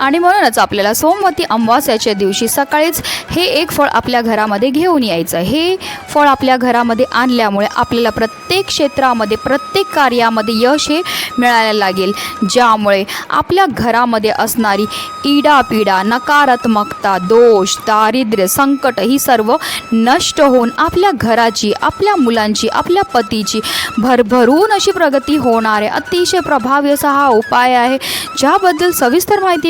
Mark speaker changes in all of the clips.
Speaker 1: आणि म्हणूनच आपल्याला सोमवती अमावास्याच्या दिवशी सकाळीच हे एक फळ आपल्या घरामध्ये घेऊन यायचं. हे फळ आपल्या घरामध्ये आणल्यामुळे आपल्याला प्रत्येक क्षेत्रामध्ये प्रत्येक कार्यामध्ये यश हे मिळायला लागेल. ज्यामुळे आपल्या घरामध्ये असणारी इडापिडा नकारात्मकता दोष दारिद्र्य संकट ही सर्व नष्ट होऊन आपल्या घराची आपल्या मुलांची आपल्या पतीची भरभरून अशी प्रगती होणार आहे. अतिशय प्रभावी असा हा उपाय आहे. ज्याबद्दल सविस्तर माहिती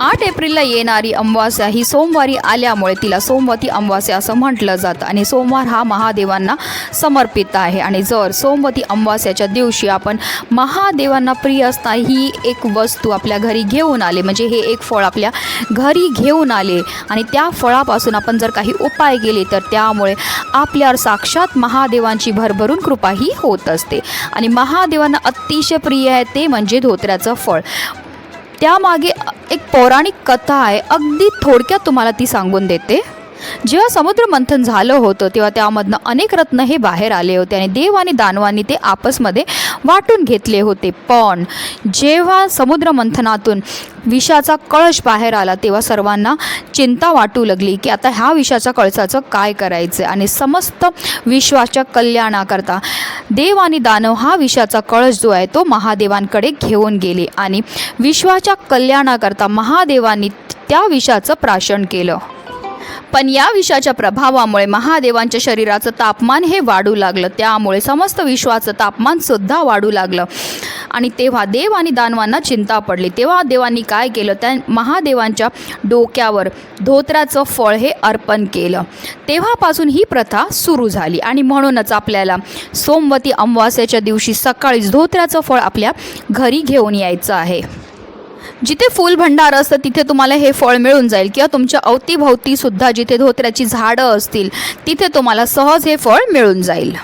Speaker 1: आठ एप्रिलला येणारी अमावास्या ही सोमवारी आल्यामुळे तिला सोमवती अमावास्या असं म्हटलं जातं. आणि सोमवार हा महादेवांना समर्पित आहे. आणि जर सोमवती अमावास्याच्या दिवशी आपण महादेवांना प्रिय असता ही एक वस्तू आपल्या घरी घेऊन आले म्हणजे हे एक फळ आपल्या घरी घेऊन आले आणि त्या फळापासून आपण जर काही उपाय केले तर त्यामुळे आपल्यावर साक्षात महादेवांची भरभरून कृपाही होत असते. आणि महादेवांना अतिशय प्रिय आहे ते म्हणजे धोत्र्याचं फळ. त्यामागे एक पौराणिक कथा आहे. अगदी थोडक्यात तुम्हाला ती सांगून देते. जेव्हा समुद्र मंथन झालं होतं तेव्हा त्यामधनं अनेक रत्न हे बाहेर आले होते आणि देव आणि दानवांनी ते आपसमध्ये वाटून घेतले होते. पण जेव्हा समुद्र मंथनातून विषाचा कळश बाहेर आला तेव्हा सर्वांना चिंता वाटू लागली की आता ह्या विषाच्या कळसाचं काय करायचं आणि समस्त विश्वाच्या कल्याणाकरता देव आणि दानव हा विषाचा कळश जो आहे तो महादेवांकडे घेऊन गेले आणि विश्वाच्या कल्याणाकरता महादेवांनी त्या विषाचं प्राशन केलं. पण या विषाच्या प्रभावामुळे महादेवांच्या शरीराचं तापमान हे वाढू लागलं. त्यामुळे समस्त विश्वाचं तापमानसुद्धा वाढू लागलं. आणि तेव्हा देव आणि दानवांना चिंता पडली. तेव्हा देवांनी काय केलं? त्या महादेवांच्या डोक्यावर धोत्राचं फळ हे अर्पण केलं. तेव्हापासून ही प्रथा सुरू झाली. आणि म्हणूनच आपल्याला सोमवती अमावास्याच्या दिवशी सकाळीच धोत्राचं फळ आपल्या घरी घेऊन यायचं आहे. जिथे फुल भंडार असतं तिथे तुम्हाला हे फळ मिळून जाईल. किंवा तुमच्या अवतीभोवती सुद्धा जिथे धोत्र्याची झाडं असतील तिथे तुम्हाला सहज हे फळ मिळून जाईल.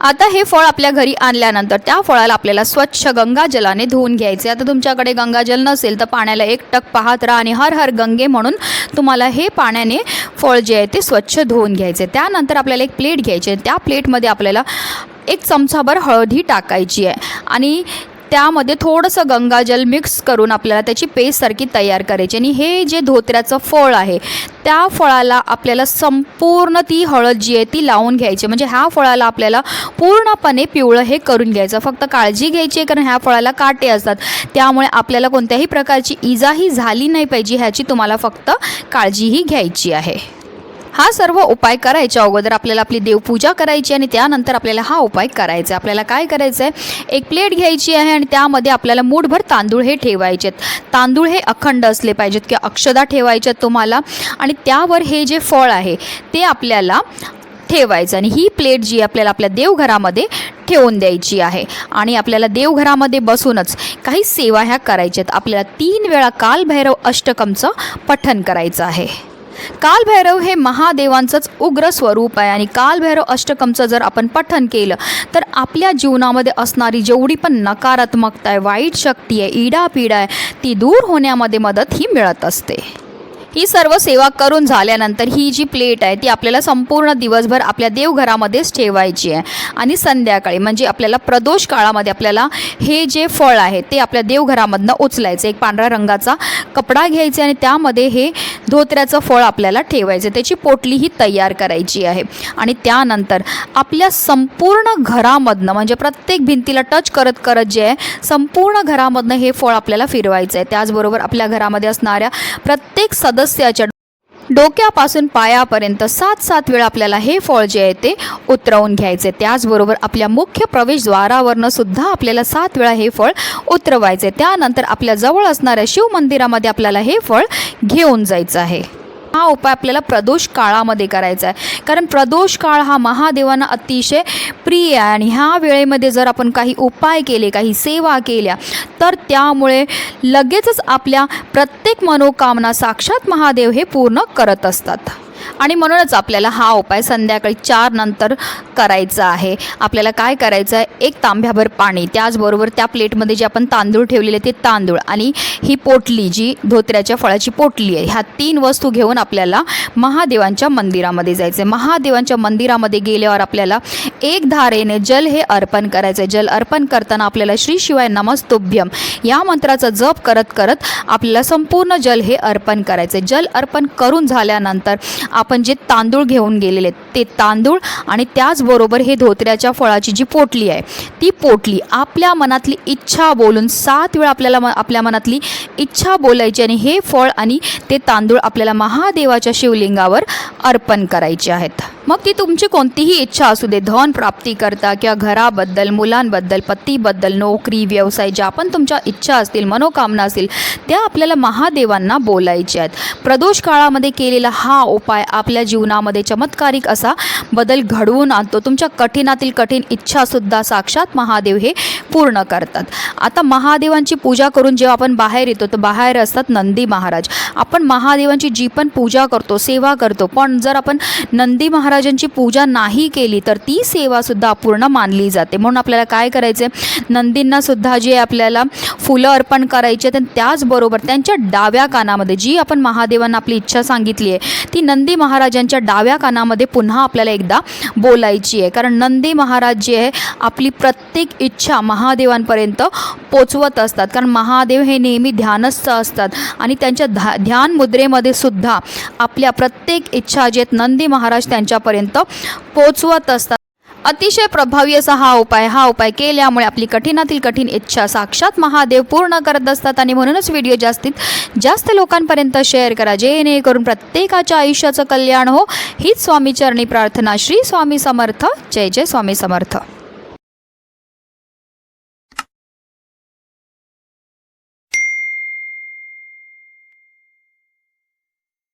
Speaker 1: आता हे फळ आपल्या घरी आणल्यानंतर त्या फळाला आपल्याला स्वच्छ गंगाजलाने धुवून घ्यायचे. आता तुमच्याकडे गंगाजल नसेल तर पाण्याला एक टक पाहत राहा आणि हर हर गंगे म्हणून तुम्हाला हे पाण्याने फळ जे आहे ते स्वच्छ धुवून घ्यायचे. त्यानंतर आपल्याला एक प्लेट घ्यायची आहे त्या प्लेटमध्ये आपल्याला एक चमचाभर हळदी टाकायची आहे. आणि त्यामध्ये थोडंसं गंगाजल मिक्स करून आपल्याला त्याची पेस्टसारखी तयार करायची. आणि हे जे धोत्र्याचं फळ आहे त्या फळाला आपल्याला संपूर्ण ती हळद जी आहे ती लावून घ्यायची. म्हणजे ह्या फळाला आपल्याला पूर्णपणे पिवळं हे करून घ्यायचं. फक्त काळजी घ्यायची आहे कारण ह्या फळाला काटे असतात. त्यामुळे आपल्याला कोणत्याही प्रकारची इजाही झाली नाही पाहिजे ह्याची तुम्हाला फक्त काळजीही घ्यायची आहे. हा सर्व उपाय करायच्या अगोदर आपल्याला आपली देवपूजा करायची आणि त्यानंतर आपल्याला हा उपाय करायचा आहे. आपल्याला काय करायचं आहे एक प्लेट घ्यायची आहे आणि त्यामध्ये आपल्याला मूठभर तांदूळ हे ठेवायचे आहेत. तांदूळ हे अखंड असले पाहिजेत किंवा अक्षदा ठेवायच्यात तुम्हाला आणि त्यावर हे जे फळ आहे ते आपल्याला ठेवायचं आणि ही प्लेट जी आपल्याला आपल्या देवघरामध्ये ठेवून द्यायची आहे. आणि आपल्याला देवघरामध्ये बसूनच काही सेवा ह्या करायच्यात आपल्याला तीन वेळा कालभैरव अष्टकमचं पठण करायचं आहे. कालभैरव हे महादेवांचंच उग्र स्वरूप आहे आणि कालभैरव अष्टकमचं जर आपण पठन केलं तर आपल्या जीवनामध्ये असणारी जेवढी पण नकारात्मकता आहे वाईट शक्ती आहे इडापिडा आहे ती दूर होण्यामध्ये मदत ही मिळत असते. ही सर्व सेवा करून झाल्यानंतर ही जी प्लेट आहे ती आपल्याला संपूर्ण दिवसभर आपल्या देवघरामध्येच ठेवायची आहे. आणि संध्याकाळी म्हणजे आपल्याला प्रदोष काळामध्ये आपल्याला हे जे फळ आहे ते आपल्या देवघरामधनं उचलायचं. एक पांढऱ्या रंगाचा कपडा घ्यायचा आणि त्यामध्ये हे धोत्र्याचं फळ आपल्याला ठेवायचं. त्याची पोटली ही तयार करायची आहे. आणि त्यानंतर आपल्या संपूर्ण घरामधनं म्हणजे प्रत्येक भिंतीला टच करत करत जे आहे संपूर्ण घरामधनं हे फळ आपल्याला फिरवायचं आहे. त्याचबरोबर आपल्या घरामध्ये असणाऱ्या प्रत्येक सदस्याच्या डोक्यापासून पायापर्यंत सात सात वेळा आपल्याला हे फळ जे आहे ते उतरवून घ्यायचे. त्याचबरोबर आपल्या मुख्य प्रवेशद्वारावरनं सुद्धा आपल्याला सात वेळा हे फळ उतरवायचे. त्यानंतर आपल्या जवळ असणाऱ्या शिव मंदिरामध्ये आपल्याला हे फळ घेऊन जायचं आहे. हा उपाय आपल्याला प्रदोष काळामध्ये करायचा आहे. कारण प्रदोष काळ हा महादेवांना अतिशय प्रिय आहे. आणि ह्या वेळेमध्ये जर आपण काही उपाय केले काही सेवा केल्या तर त्यामुळे लगेचच आपल्या प्रत्येक मनोकामना साक्षात महादेव हे पूर्ण करत असतात. आणि म्हणूनच आपल्याला हा उपाय संध्याकाळी चार नंतर करायचा आहे. आपल्याला काय करायचं आहे? एक तांब्याभर पाणी त्याचबरोबर त्या प्लेटमध्ये जे आपण तांदूळ ठेवलेले ते तांदूळ आणि ही पोटली जी धोत्र्याच्या फळाची पोटली आहे ह्या तीन वस्तू घेऊन आपल्याला महादेवांच्या मंदिरामध्ये जायचं आहे महादेवांच्या मंदिरामध्ये गेल्यावर आपल्याला एक धारेने जल हे अर्पण करायचं आहे जल अर्पण करताना आपल्याला श्री शिवाय नमस्तुभ्यम. या मंत्राचा जप करत करत आपल्याला संपूर्ण जल हे अर्पण करायचं आहे जल अर्पण करून झाल्यानंतर आपण जे तांदूळ घेऊन गेलेले ते तांदूळ आणि त्याचबरोबर हे धोत्र्याच्या फळाची जी पोटली आहे ती पोटली आपल्या मनातली इच्छा बोलून सात वेळा आपल्याला म आपल्या मनातली इच्छा बोलायची आणि हे फळ आणि ते तांदूळ आपल्याला महादेवाच्या शिवलिंगावर अर्पण करायचे आहेत. मग ती तुमची कोणतीही इच्छा असू दे धन प्राप्ती करता किंवा घराबद्दल मुलांबद्दल पतीबद्दल नोकरी व्यवसाय ज्या पण तुमच्या इच्छा असतील मनोकामना असतील त्या आपल्याला महादेवांना बोलायच्या आहेत. प्रदोष काळामध्ये केलेला हा उपाय आपल्या जीवनामध्ये चमत्कारिक असा बदल घडवून आणतो. तुमच्या कठीणातील कठीण इच्छासुद्धा साक्षात महादेव हे पूर्ण करतात. आता महादेवांची पूजा करून जेव्हा आपण बाहेर येतो तर बाहेर असतात नंदी महाराज. आपण महादेवांची जी पण पूजा करतो सेवा करतो पण जर आपण नंदी महाराज महाराजांची पूजा नाही केली तर ती सेवासुद्धा अपूर्ण मानली जाते. म्हणून आपल्याला काय करायचं आहे नंदींनासुद्धा जे आपल्याला फुलं अर्पण करायची आहेत आणि त्याचबरोबर त्यांच्या डाव्या कानामध्ये जी आपण महादेवांना आपली इच्छा सांगितली आहे ती नंदी महाराजांच्या डाव्या कानामध्ये पुन्हा आपल्याला एकदा बोलायची आहे. कारण नंदी महाराज जे आहे आपली प्रत्येक इच्छा महादेवांपर्यंत पोचवत असतात. कारण महादेव हे नेहमी ध्यानस्थ असतात आणि त्यांच्या ध्या ध्यान मुद्रेमध्ये सुद्धा आपल्या प्रत्येक इच्छा जे आहेत नंदी महाराज त्यांच्या आपल्यापर्यंत पोचवत असतात. अतिशय प्रभावी असा हा उपाय हा उपाय केल्यामुळे आपली कठीणातील कठीण इच्छा साक्षात महादेव पूर्ण करत असतात आणि म्हणूनच व्हिडिओ जास्तीत जास्त लोकांपर्यंत शेअर करा. जेणेकरून प्रत्येकाच्या आयुष्याचं कल्याण हो. हीच स्वामीचरणी प्रार्थना. श्री स्वामी समर्थ. जय जय स्वामी समर्थ.